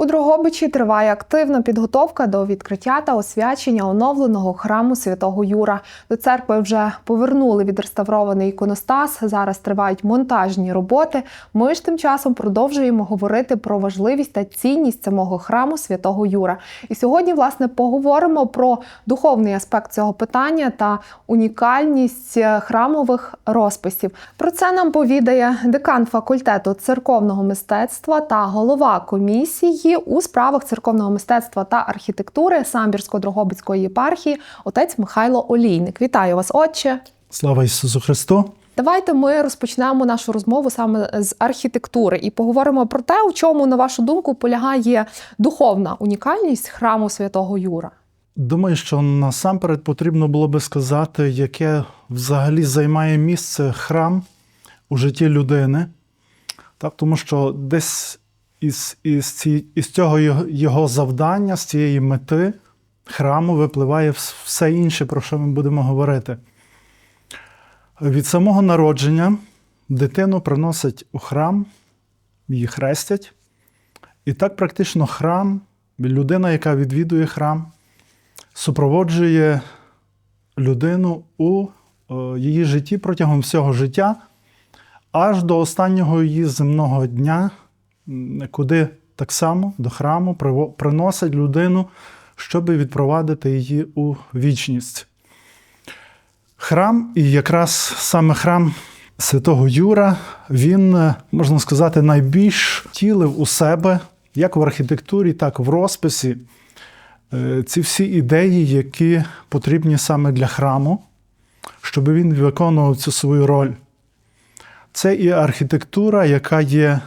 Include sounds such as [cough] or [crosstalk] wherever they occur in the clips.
У Дрогобичі триває активна підготовка до відкриття та освячення оновленого храму святого Юра. До церкви вже повернули відреставрований іконостас. Зараз тривають монтажні роботи. Ми ж тим часом продовжуємо говорити про важливість та цінність самого храму святого Юра. І сьогодні, власне, поговоримо про духовний аспект цього питання та унікальність е, храмових розписів. Про це нам повідає декан факультету церковного мистецтва та голова комісії у справах церковного мистецтва та архітектури Самбірсько-Дрогобицької єпархії, отець Михайло Олійник. Вітаю вас, отче! Слава Ісусу Христу! Давайте ми розпочнемо нашу розмову саме з архітектури і поговоримо про те, у чому, на вашу думку, полягає духовна унікальність храму святого Юра. Думаю, що насамперед потрібно було би сказати, яке взагалі займає місце храм у житті людини. Так, тому що десь із, із, ці, із цього його, завдання, з цієї мети храму випливає все інше, про що ми будемо говорити. Від самого народження дитину приносять у храм, її хрестять. І так практично храм, людина, яка відвідує храм, супроводжує людину у е, її житті протягом всього життя, аж до останнього її земного дня, куди так само до храму приносять людину, щоб відпровадити її у вічність. Храм, і якраз саме храм святого Юра, він, е, можна сказати, найбільш втілив у себе, як в архітектурі, так і в розписі, е, ці всі ідеї, які потрібні саме для храму, щоб він виконував цю свою роль. Це і архітектура, яка є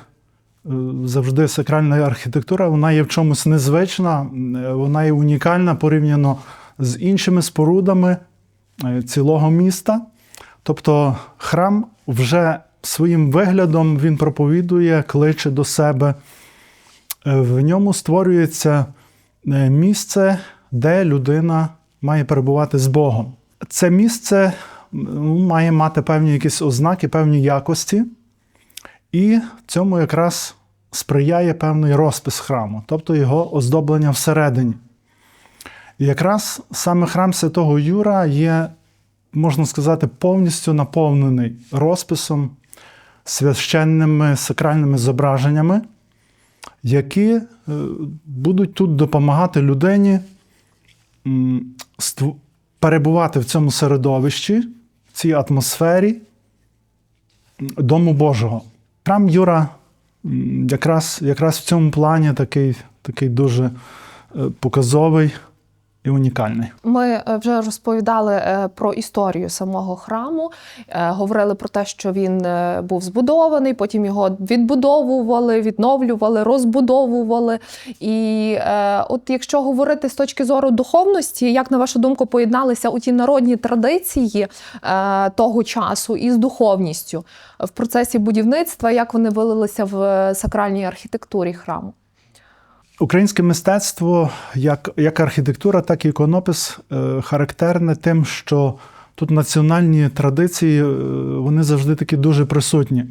завжди сакральна архітектура, вона є в чомусь незвична, вона є унікальна порівняно з іншими спорудами е, цілого міста. Тобто храм вже своїм виглядом він проповідує, кличе до себе. Е, В ньому створюється е, місце, де людина має перебувати з Богом. Це місце має мати певні якісь ознаки, певні якості, і цьому якраз сприяє певний розпис храму, тобто його оздоблення всередині. І якраз саме храм Святого Юра є, можна сказати, повністю наповнений розписом, священними сакральними зображеннями, які е, будуть тут допомагати людині перебувати в цьому середовищі, в цій атмосфері Дому Божого. Храм Юра якраз, якраз в цьому плані такий, такий дуже е, показовий і унікальний. Ми е, вже розповідали е, про історію самого храму, е, говорили про те, що він був збудований, потім його відбудовували, відновлювали, розбудовували. І от якщо говорити з точки зору духовності, як на вашу думку поєдналися у ті народні традиції того часу із духовністю в процесі будівництва, як вони вилилися в сакральній архітектурі храму? Українське мистецтво, як, як архітектура, так і іконопис, е, характерне тим, що тут національні традиції, е, вони завжди такі дуже присутні.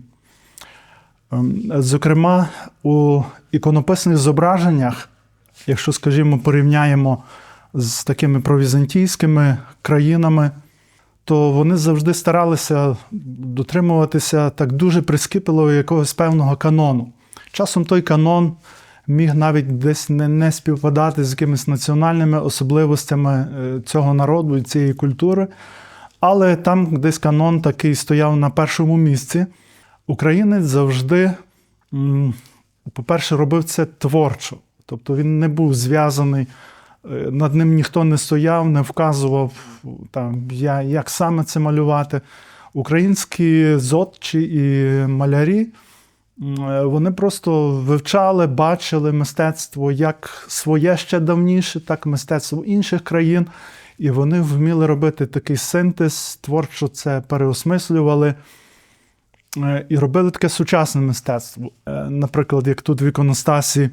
Ем, Зокрема, у іконописних зображеннях, якщо, скажімо, порівняємо з такими провізантійськими країнами, то вони завжди старалися дотримуватися так дуже прискіпливо якогось певного канону. Часом той канон міг навіть десь не, не співпадати з якимись національними особливостями е, цього народу і цієї культури. Але там десь канон такий стояв на першому місці. Українець завжди, по-перше, робив це творчо. Тобто він не був зв'язаний, е, над ним ніхто не стояв, не вказував, там, я, як саме це малювати. Українські зодчі і малярі. Е, Вони просто вивчали, бачили мистецтво як своє ще давніше, так і мистецтво інших країн. І вони вміли робити такий синтез, творчо це переосмислювали е, і робили таке сучасне мистецтво. Е, Наприклад, як тут в іконостасі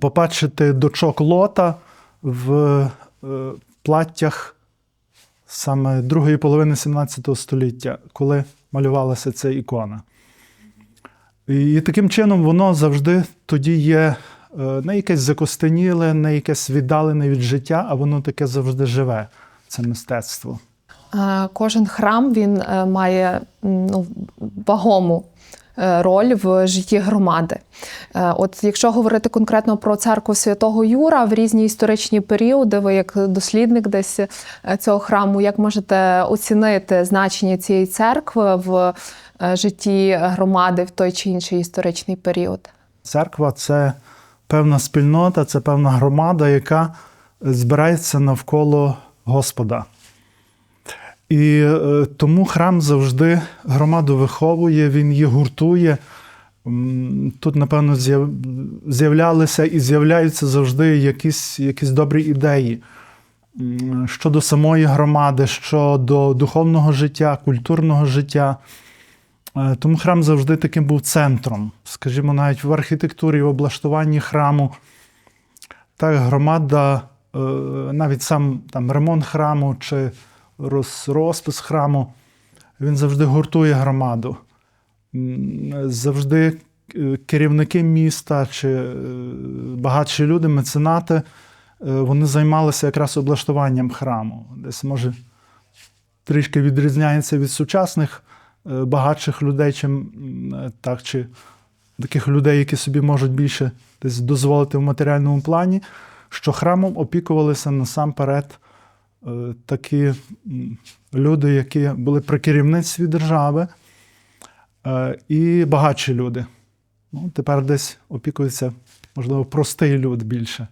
побачити дочок лота в платтях саме другої половини 17 століття, коли малювалася ця ікона. І таким чином воно завжди тоді є е, не якесь закостеніле, не якесь віддалене від життя, а воно таке завжди живе. Це мистецтво. Е, Кожен храм він е, має ну, вагому роль в житті громади. От якщо говорити конкретно про церкву Святого Юра в різні історичні періоди, ви як дослідник десь цього храму, як можете оцінити значення цієї церкви в житті громади в той чи інший історичний період? Церква це певна спільнота, це певна громада, яка збирається навколо Господа. І е, тому храм завжди громаду виховує, він її гуртує. Тут, напевно, з'являлися і з'являються завжди якісь, якісь добрі ідеї щодо самої громади, щодо духовного життя, культурного життя. Е, Тому храм завжди таким був центром. Скажімо, навіть в архітектурі, в облаштуванні храму. Так, громада, е, навіть сам там, ремонт храму чи розпис храму, він завжди гуртує громаду. Завжди е, керівники міста чи багатші люди, меценати, вони займалися якраз облаштуванням храму. Десь, може, трішки відрізняється від сучасних багатших людей, чим е, так, чи таких людей, які собі можуть більше десь дозволити в матеріальному плані, що храмом опікувалися насамперед е, такі люди, які були при керівництві держави, е, і багатші люди. Ну, тепер десь опікуються, можливо, простий люд більше.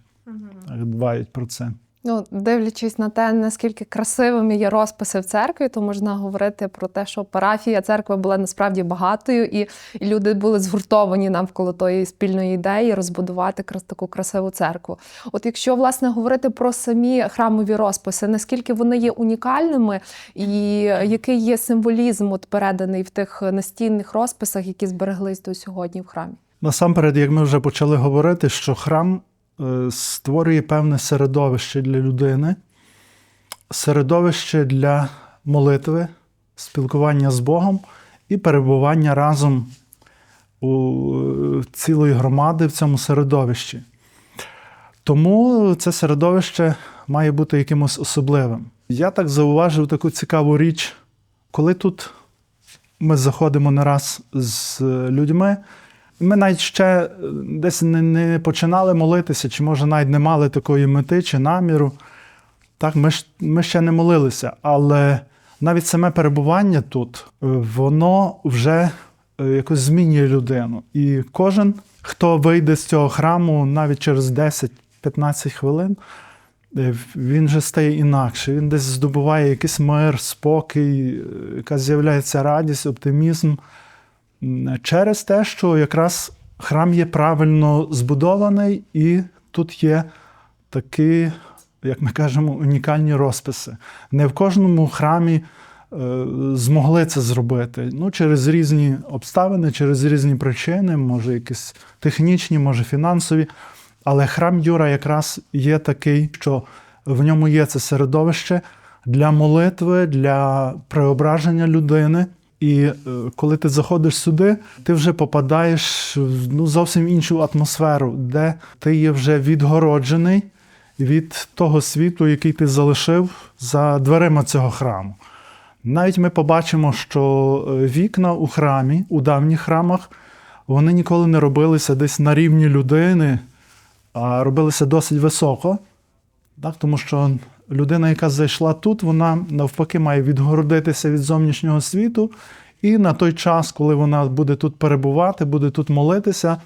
Дбають про це. Ну, дивлячись на те, наскільки красивими є розписи в церкві, то можна говорити про те, що парафія церкви була насправді багатою, і, люди були згуртовані навколо тої спільної ідеї розбудувати таку красиву церкву. От якщо власне говорити про самі храмові розписи, наскільки вони є унікальними, і який є символізм от переданий в тих настінних розписах, які збереглись до сьогодні в храмі? Насамперед, як ми вже почали говорити, що храм створює певне середовище для людини, середовище для молитви, спілкування з Богом і перебування разом у е, цілої громади в цьому середовищі. Тому це середовище має бути якимось особливим. Я так зауважив таку цікаву річ, коли тут ми заходимо не раз з людьми. Ми навіть ще е, десь не, не починали молитися, чи може навіть не мали такої мети чи наміру. Так, ми, ми ще не молилися, але навіть саме перебування тут, е, воно вже е, якось змінює людину. І кожен, хто вийде з цього храму навіть через 10-15 хвилин, він вже стає інакше. Він десь здобуває якийсь мир, спокій, яка з'являється радість, оптимізм. Через те, що якраз храм є правильно збудований, і тут є такі, як ми кажемо, унікальні розписи. Не в кожному храмі е, змогли це зробити. Ну, через різні обставини, через різні причини, може, якісь технічні, може, фінансові. Але храм Юра якраз є такий, що в ньому є це середовище для молитви, для преображення людини. І е, коли ти заходиш сюди, ти вже попадаєш в ну, зовсім іншу атмосферу, де ти є вже відгороджений від того світу, який ти залишив за дверима цього храму. Навіть ми побачимо, що е, вікна у храмі, у давніх храмах, вони ніколи не робилися десь на рівні людини, а робилися досить високо. Так, тому що людина, яка зайшла тут, вона навпаки має відгородитися від зовнішнього світу, і на той час, коли вона буде тут перебувати, буде тут молитися,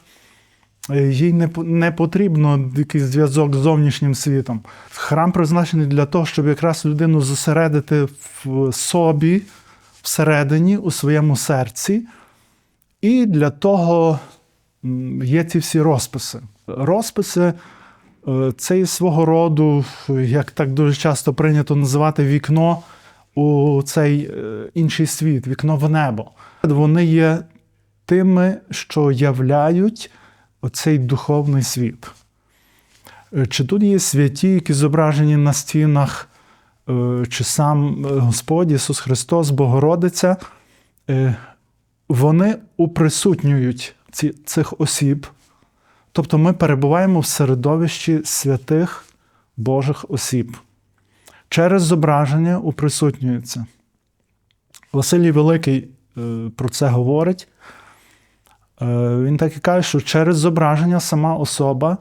е, їй не, не потрібно якийсь зв'язок з зовнішнім світом. Храм призначений для того, щоб якраз людину зосередити в собі, всередині, у своєму серці. І для того є ці всі розписи. Розписи це є свого роду, як так дуже часто прийнято називати вікно у цей е, інший світ, вікно в небо. Вони є тими, що являють оцей духовний світ. Е, Чи тут є святі, які зображені на стінах, е, чи сам е, Господь Ісус Христос, Богородиця, е, вони уприсутнюють цих осіб, Тобто ми перебуваємо в середовищі святих Божих осіб. Через зображення уприсутнюється. Василій Великий е, про це говорить. Е, Він так і каже, що через зображення сама особа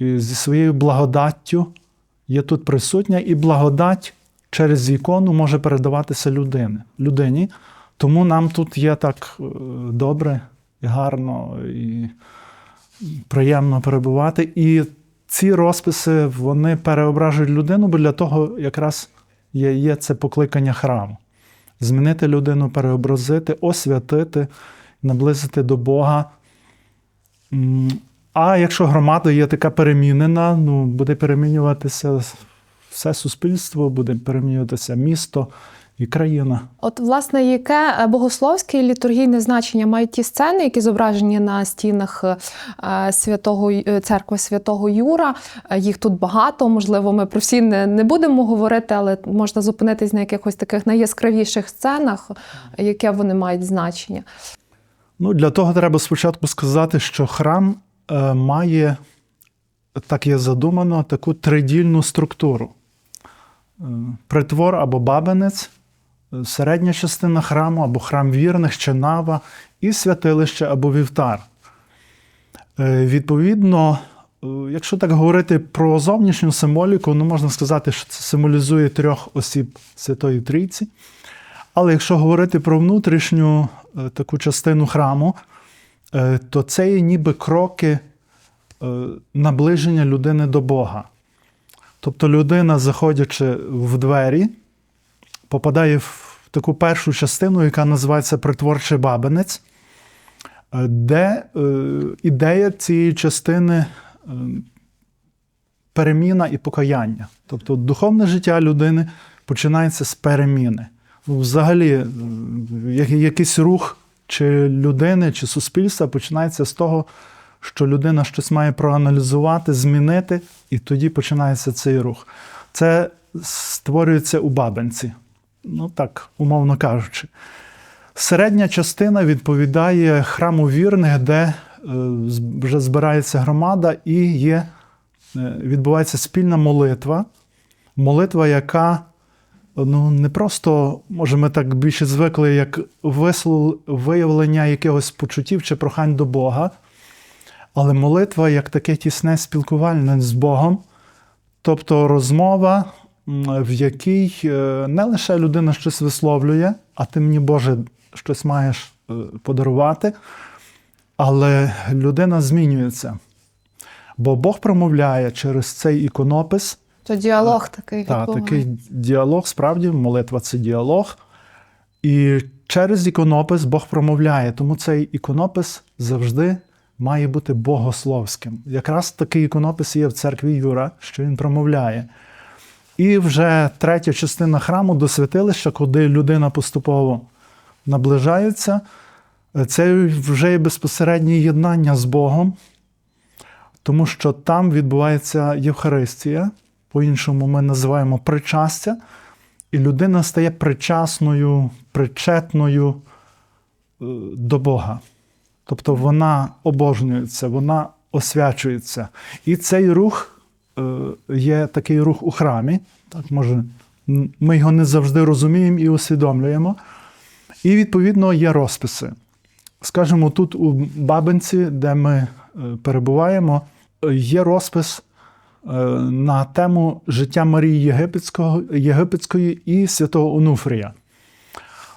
зі своєю благодаттю є тут присутня, і благодать через ікону може передаватися людини, людині. Тому нам тут є так е, добре і гарно і приємно перебувати. І ці розписи вони переображують людину, бо для того якраз є, є це покликання храму. Змінити людину, переобразити, освятити, наблизити до Бога. А якщо громада є така перемінена, ну, буде перемінюватися все суспільство, буде перемінюватися місто і країна. От, власне, яке е, богословське і літургійне значення мають ті сцени, які зображені на стінах е, святого е, церкви святого Юра? Їх тут багато. Можливо, ми про всі не, не будемо говорити, але можна зупинитись на якихось таких найяскравіших сценах, яке вони мають значення. Ну, для того треба спочатку сказати, що храм має, так є задумано, таку тридільну структуру: притвор або бабинець, е, середня частина храму або храм вірних чи нава, і святилище або вівтар. Е, Відповідно, е, якщо так говорити про зовнішню символіку, ну можна сказати, що це символізує трьох осіб Святої Трійці. Але якщо говорити про внутрішню е, таку частину храму, то це є ніби кроки наближення людини до Бога. Тобто людина, заходячи в двері, попадає в таку першу частину, яка називається притворчий бабинець, е, де е, ідея цієї частини е, переміна і покаяння. Тобто духовне життя людини починається з переміни. Ну, Взагалі, якийсь рух чи людини, чи суспільства починається з того, що людина щось має проаналізувати, змінити, і тоді починається цей рух. Це створюється у бабинці. Ну так, умовно кажучи. Середня частина відповідає храму вірних, де е, вже збирається громада і є, е, відбувається спільна молитва. Молитва, яка ну, не просто, може, ми так більше звикли, як вислов, виявлення якихось почуттів чи прохань до Бога, але молитва як таке тісне спілкування з Богом, тобто розмова, в якій е, не лише людина щось висловлює, а ти мені, Боже, щось маєш е, подарувати, але людина змінюється. Бо Бог промовляє через цей іконопис. То діалог такий. Так, такий діалог, справді, молитва це діалог. І через іконопис Бог промовляє. Тому цей іконопис завжди має бути богословським. Якраз такий іконопис є в церкві Юра, що він промовляє. І вже третя частина храму до святилища, куди людина поступово наближається, це вже є безпосереднє єднання з Богом, тому що там відбувається Євхаристія, по-іншому ми називаємо причастя, і людина стає причасною, причетною е, до Бога. Тобто вона обожнюється, вона освячується. І цей рух є такий рух у храмі. Так, може, ми його не завжди розуміємо і усвідомлюємо. І, відповідно, є розписи. Скажімо, тут у Бабинці, де ми е, перебуваємо, е, є розпис е, на тему життя Марії Єгипетського, Єгипетської і святого Онуфрія.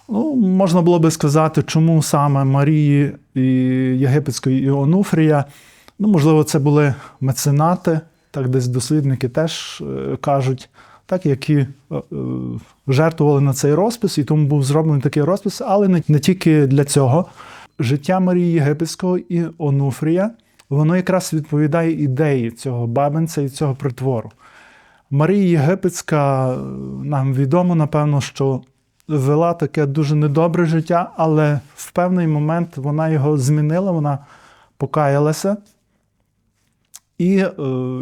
Ну, можна було би сказати, чому саме Марії і Єгипетської і Онуфрія. Ну, можливо, це були меценати, так десь дослідники теж е, кажуть, так, які е, е, жертвували на цей розпис, і тому був зроблений такий розпис, але не, тільки для цього. Життя Марії Єгипетського і Онуфрія, воно якраз відповідає ідеї цього бабинця і цього притвору. Марія Єгипетська, нам відомо, напевно, що вела таке дуже недобре життя, але в певний момент вона його змінила, вона покаялася, і е,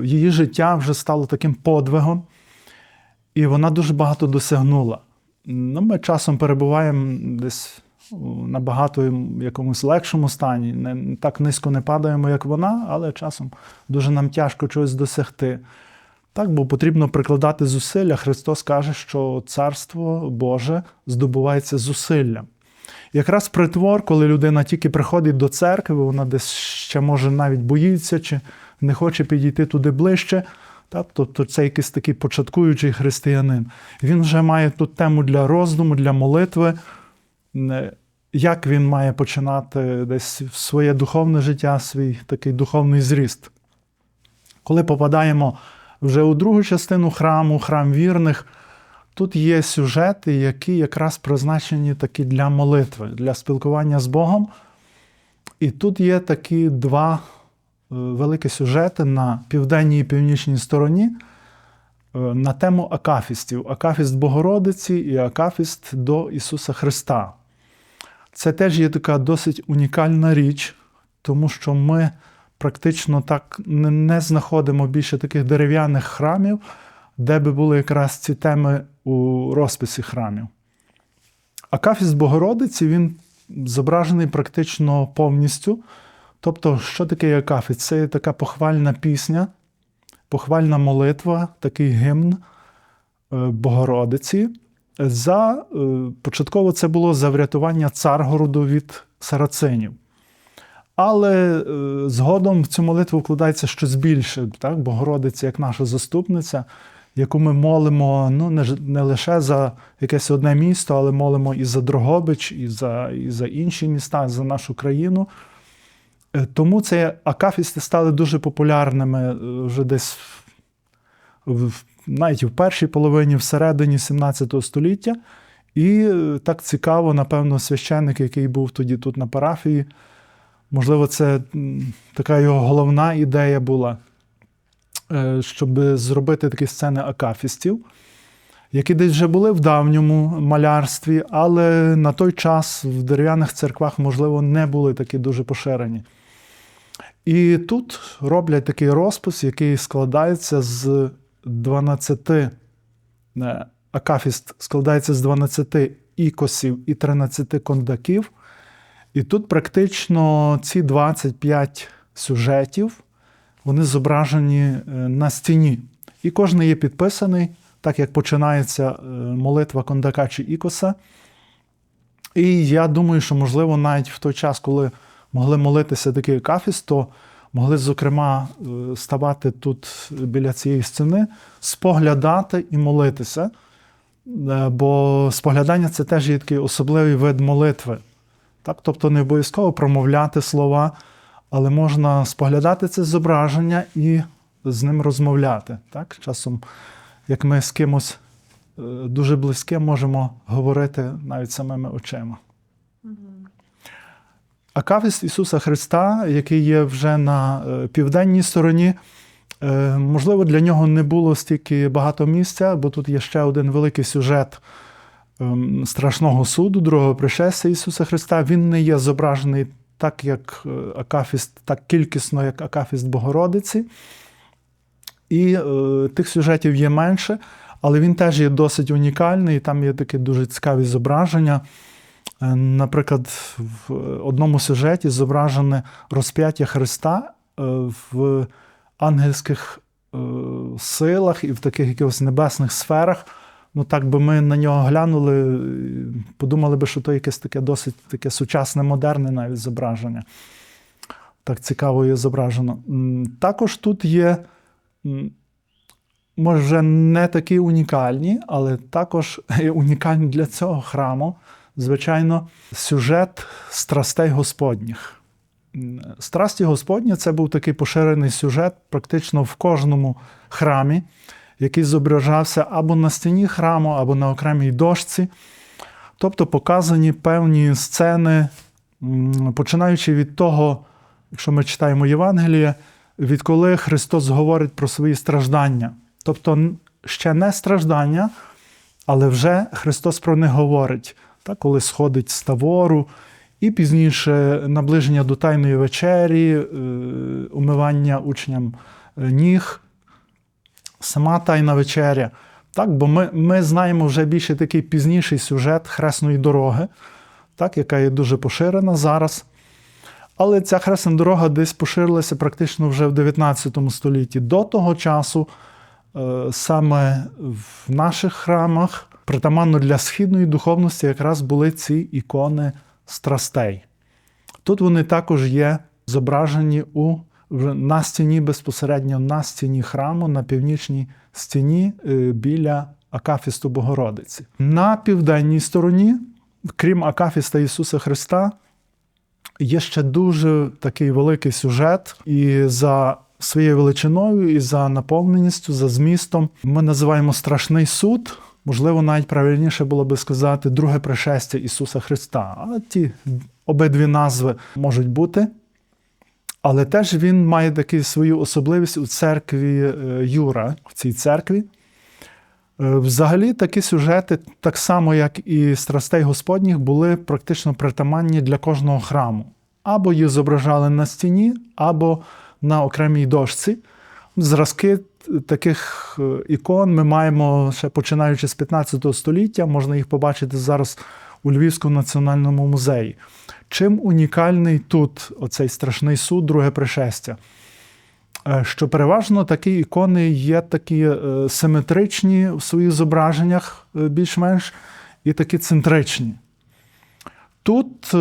її життя вже стало таким подвигом, і вона дуже багато досягнула. Ну, ми часом перебуваємо десь у набагато якомусь легшому стані. Не так низько не падаємо, як вона, але часом дуже нам тяжко чогось досягти. Так, бо потрібно прикладати зусилля. Христос каже, що Царство Боже здобувається зусиллям. Якраз притвор, коли людина тільки приходить до церкви, вона десь ще може навіть боїться чи не хоче підійти туди ближче. Тобто це якийсь такий початкуючий християнин. Він вже має тут тему для роздуму, для молитви, як він має починати десь своє духовне життя, свій такий духовний зріст. Коли попадаємо вже у другу частину храму, храм вірних, тут є сюжети, які якраз призначені такі для молитви, для спілкування з Богом. І тут є такі два великі сюжети на південній і північній стороні е, на тему акафістів: Акафіст Богородиці і Акафіст до Ісуса Христа. Це теж є така досить унікальна річ, тому що ми практично так не знаходимо більше таких дерев'яних храмів, де би були якраз ці теми у розписі храмів. Акафіст Богородиці він зображений практично повністю. Тобто, що таке Акафіст? Це така похвальна пісня, похвальна молитва, такий гімн е, Богородиці. За, е, початково це було за врятування Царгороду від сарацинів. Але е, згодом в цю молитву вкладається щось більше. Так? Богородиця, як наша заступниця, яку ми молимо ну, не, не лише за якесь одне місто, але молимо і за Дрогобич, і за, і за інші міста, і за нашу країну. Е, Тому ці акафісти стали дуже популярними е, вже десь навіть в першій половині, всередині 17 століття. І е, так цікаво, напевно, священник, який був тоді тут на парафії, можливо, це така його головна ідея була, щоб зробити такі сцени акафістів, які десь вже були в давньому малярстві, але на той час в дерев'яних церквах, можливо, не були такі дуже поширені. І тут роблять такий розпис, який складається з 12 е, акафіст складається з 12 ікосів і 13 кондаків. І тут практично ці 25 сюжетів вони зображені е, на стіні. І кожен є підписаний, так як починається е, молитва кондака чи ікоса. І я думаю, що, можливо, навіть в той час, коли могли молитися акафіст, то могли, зокрема, е, ставати тут біля цієї стіни, споглядати і молитися. Е, Бо споглядання це теж є такий особливий вид молитви. Так? Тобто не обов'язково промовляти слова, але можна споглядати це зображення і з ним розмовляти. Так? Часом, як ми з кимось е, дуже близьким можемо говорити навіть самими очима. Акафіст Ісуса Христа, який є вже на е, південній стороні, е, можливо, для нього не було стільки багато місця, бо тут є ще один великий сюжет ем, страшного суду, другого пришестя Ісуса Христа. Він не є зображений так, як е, Акафіст, так кількісно, як Акафіст Богородиці. І тих сюжетів є менше, але він теж є досить унікальний. і Там є такі дуже цікаві зображення. Е, Наприклад, в одному сюжеті зображене розп'яття Христа е, в ангельських е, силах і в таких якихось небесних сферах. Ну, так би ми на нього глянули, подумали би, що то якесь таке досить таке сучасне, модерне навіть зображення. Так цікаво є зображено. Також тут є, може, не такі унікальні, але також унікальні для цього храму, звичайно, сюжет страстей Господніх. Страсті Господні це був такий поширений сюжет практично в кожному храмі, який зображався або на стіні храму, або на окремій дошці. Тобто показані певні сцени, починаючи від того, якщо ми читаємо Євангеліє, відколи Христос говорить про свої страждання. Тобто ще не страждання, але вже Христос про них говорить, так, коли сходить з тавору, і пізніше наближення до Тайної вечері, е, умивання учням е, ніг, сама Тайна вечеря. Так, бо ми, ми знаємо вже більше такий пізніший сюжет Хресної дороги. так, яка є дуже поширена зараз. Але ця хресна дорога десь поширилася практично вже в 19 столітті. До того часу е, саме в наших храмах, притаманно для східної духовності, якраз були ці ікони страстей. Тут вони також є зображені у, на стіні безпосередньо на стіні храму, на північній стіні е, біля Акафісту Богородиці. На південній стороні, крім Акафіста Ісуса Христа, є ще дуже такий великий сюжет, і за своєю величиною, і за наповненістю, за змістом ми називаємо страшний суд. Можливо, навіть правильніше було би сказати друге пришестя Ісуса Христа. А ті обидві назви можуть бути. Але теж він має таку свою особливість у церкві е, Юра, в цій церкві. Е, Взагалі, такі сюжети, так само як і страстей Господніх, були практично притаманні для кожного храму. Або їх зображали на стіні, або на окремій дошці. Зразки таких е, ікон ми маємо ще починаючи з 15 століття, можна їх побачити зараз у Львівському національному музеї. Чим унікальний тут оцей страшний суд, друге пришестя? Е, Що переважно такі ікони є такі е, симетричні в своїх зображеннях, більш-менш, і такі центричні. Тут,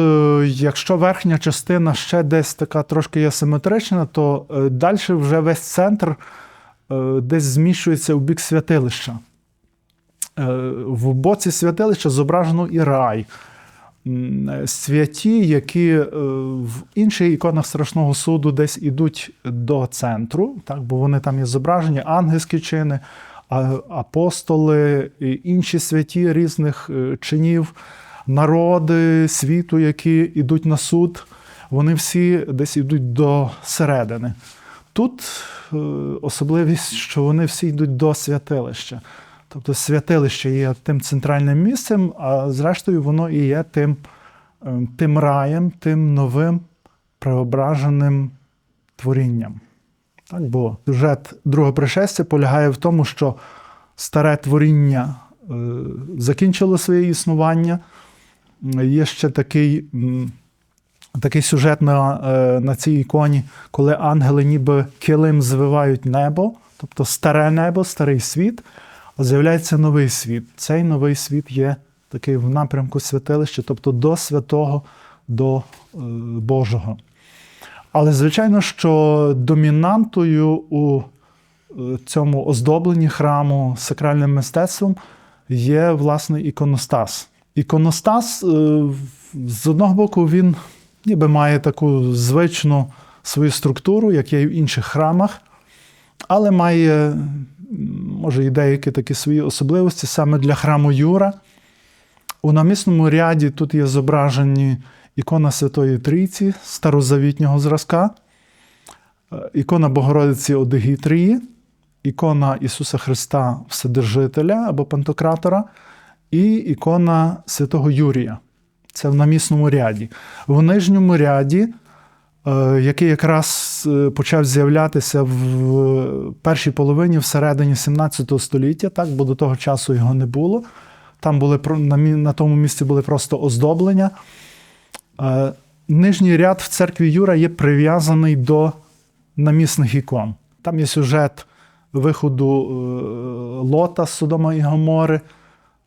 якщо верхня частина ще десь така трошки є симетрична, то далі вже весь центр десь зміщується у бік святилища. Е, В боці святилища зображено і рай. Е, Святі, які е, в інших іконах страшного суду десь ідуть до центру, так, бо вони там є зображені, ангельські чини, апостоли, інші святі різних е, чинів, народи світу, які йдуть на суд, вони всі десь йдуть до середини. Тут е, особливість, що вони всі йдуть до святилища. Тобто святилище є тим центральним місцем, а зрештою воно і є тим, е, тим раєм, тим новим преображеним творінням. Так, бо сюжет другого пришестя полягає в тому, що старе творіння е, закінчило своє існування. Є ще такий, такий сюжет на, е, на цій іконі, коли ангели ніби килим звивають небо, тобто старе небо, старий світ, а з'являється новий світ. Цей новий світ є такий в напрямку святилища, тобто до святого, до е, Божого. Але, звичайно, що домінантою у е, цьому оздобленні храму сакральним мистецтвом є власне іконостас. Іконостас, з одного боку, він ніби має таку звичну свою структуру, як є і в інших храмах, але має, може, і деякі такі свої особливості саме для храму Юра. У намісному ряді тут є зображені ікона Святої Трійці старозавітнього зразка, е, ікона Богородиці Одегітрії, ікона Ісуса Христа Вседержителя або Пантократора і ікона Святого Юрія. Це в намісному ряді. В нижньому ряді, е, який якраз е, почав з'являтися в першій половині, всередині 17 століття, так, бо до того часу його не було. Там були на, тому місці були просто оздоблення. Е, Нижній ряд в церкві Юра є прив'язаний до намісних ікон. Там є сюжет виходу Лота з Содома і Гомори,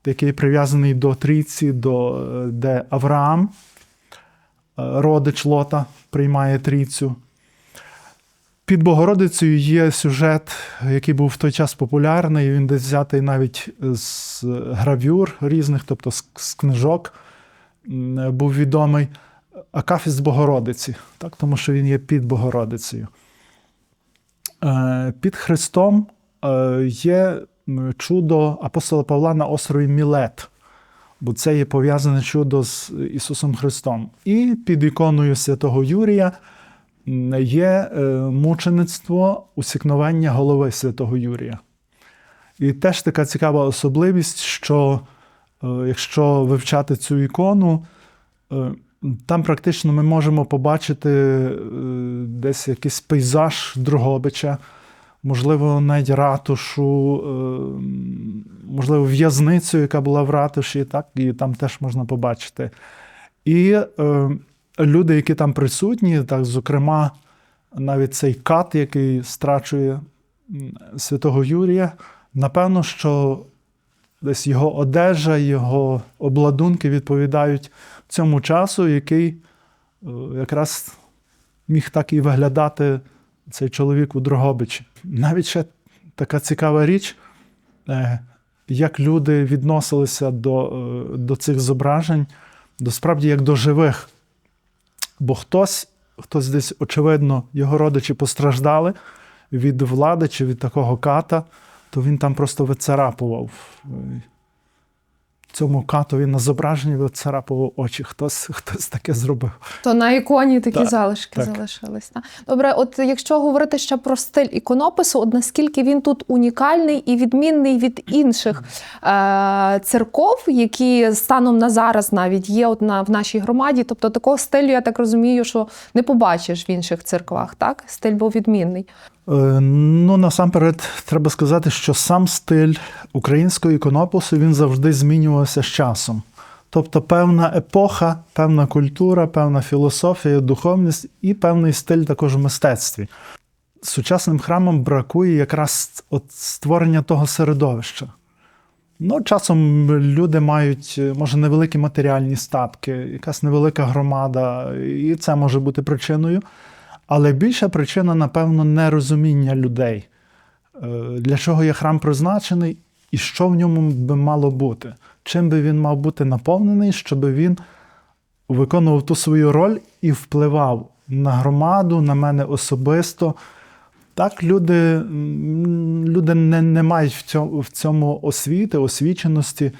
який прив'язаний до трійці, до, е, де Авраам, е, родич Лота, приймає трійцю. Під Богородицею є сюжет, який був в той час популярний. Він десь взятий навіть з гравюр різних, тобто з, книжок, був відомий. Акафіст Богородиці, так, тому що він є під Богородицею. Е, Під Христом є чудо апостола Павла на острові Мілет, бо це є пов'язане чудо з Ісусом Христом. І під іконою святого Юрія є е, мучеництво усікновення голови святого Юрія. І теж така цікава особливість, що е, якщо вивчати цю ікону, е, там практично ми можемо побачити десь якийсь пейзаж Дрогобича, можливо, навіть ратушу, е, можливо, в'язницю, яка була в ратуші, так, і там теж можна побачити. І е, люди, які там присутні, так, зокрема, навіть цей кат, який страчує святого Юрія, напевно, що десь його одежа, його обладунки відповідають цьому часу, який е, якраз міг так і виглядати цей чоловік у Дрогобичі. Навіть ще така цікава річ, е, як люди відносилися до, е, до цих зображень, до справді як до живих. Бо хтось, хтось десь, очевидно, його родичі постраждали від влади чи від такого ката, то він там просто вицарапував. Цьому катові на зображенні вицарапував очі. Хтось, хтось таке зробив. То на іконі такі Так, залишки так. залишились. Добре, от якщо говорити ще про стиль іконопису, от наскільки він тут унікальний і відмінний від інших е- церков, які станом на зараз навіть є от на, в нашій громаді. Тобто такого стилю, я так розумію, що не побачиш в інших церквах, так? Стиль був відмінний. Е, Ну, насамперед, треба сказати, що сам стиль українського іконопису він завжди змінювався з часом. Тобто певна епоха, певна культура, певна філософія, духовність і певний стиль також в мистецтві. Сучасним храмам бракує якраз от створення того середовища. Ну, часом люди мають, може, невеликі матеріальні статки, якась невелика громада, і це може бути причиною. Але більша причина, напевно, нерозуміння людей, Е, для чого є храм призначений і що в ньому би мало бути. Чим би він мав бути наповнений, щоб він виконував ту свою роль і впливав на громаду, на мене особисто. Так, люди, люди не, не мають в цьому, в цьому освіти, освіченості.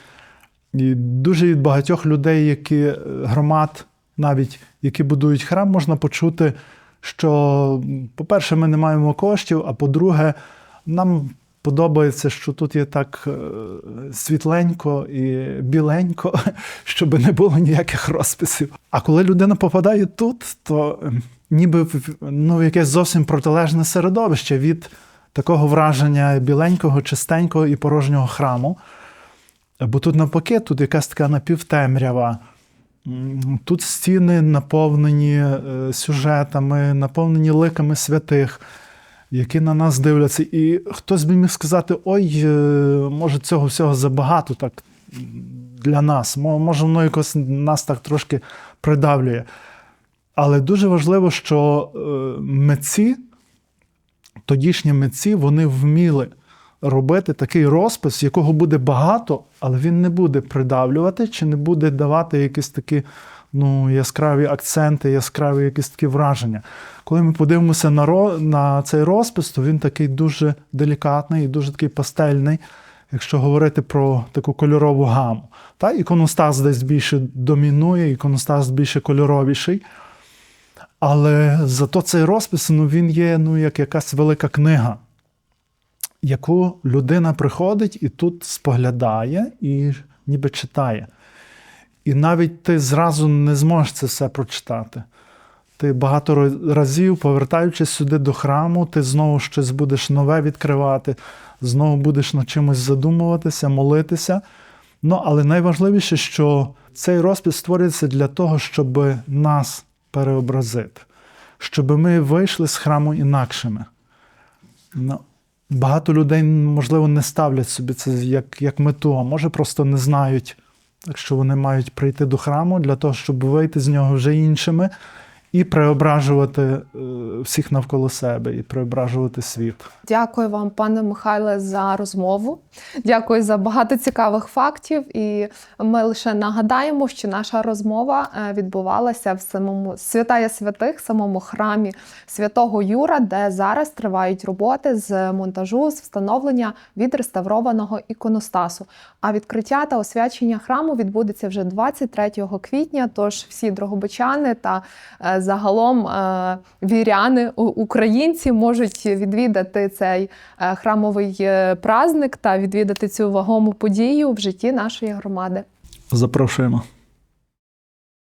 І дуже від багатьох людей, які е, громад, навіть які будують храм, можна почути, що, по-перше, ми не маємо коштів, а по-друге, нам подобається, що тут є так е, світленько і біленько, [laughs] щоб не було ніяких розписів. А коли людина попадає тут, то е, ніби ну, якесь зовсім протилежне середовище від такого враження біленького, чистенького і порожнього храму. Бо тут навпаки, тут якась така напівтемрява. Тут стіни наповнені е, сюжетами, наповнені ликами святих, які на нас дивляться. І хтось би міг сказати: ой, е, може, цього всього забагато так для нас. Може, воно якось нас так трошки придавлює. Але дуже важливо, що е, митці, тодішні митці, вони вміли робити такий розпис, якого буде багато, але він не буде придавлювати чи не буде давати якісь такі ну, яскраві акценти, яскраві якісь такі враження. Коли ми подивимося на, на цей розпис, то він такий дуже делікатний і дуже такий пастельний, якщо говорити про таку кольорову гаму. Та іконостас десь більше домінує, іконостас більше кольоровіший. Але зато цей розпис ну, він є ну, як якась велика книга, яку людина приходить і тут споглядає і ніби читає. І навіть ти зразу не зможеш це все прочитати. Ти багато разів, повертаючись сюди до храму, ти знову щось будеш нове відкривати, знову будеш над чимось задумуватися, молитися. Ну, але найважливіше, що цей розпис створюється для того, щоб нас переобразити, щоб ми вийшли з храму інакшими. Багато людей, можливо, не ставлять собі це як, як мету, а може просто не знають, так що вони мають прийти до храму для того, щоб вийти з нього вже іншими і преображувати е, всіх навколо себе, і преображувати світ. Дякую вам, пане Михайле, за розмову. Дякую за багато цікавих фактів. І ми лише нагадаємо, що наша розмова е, відбувалася в самому святая святих, самому храмі святого Юра, де зараз тривають роботи з монтажу, з встановлення відреставрованого іконостасу. А відкриття та освячення храму відбудеться вже 23 квітня. Тож всі дрогобичани та е, загалом е, віряни, українці можуть відвідати цей е, храмовий праздник та відвідати цю вагому подію в житті нашої громади. Запрошуємо.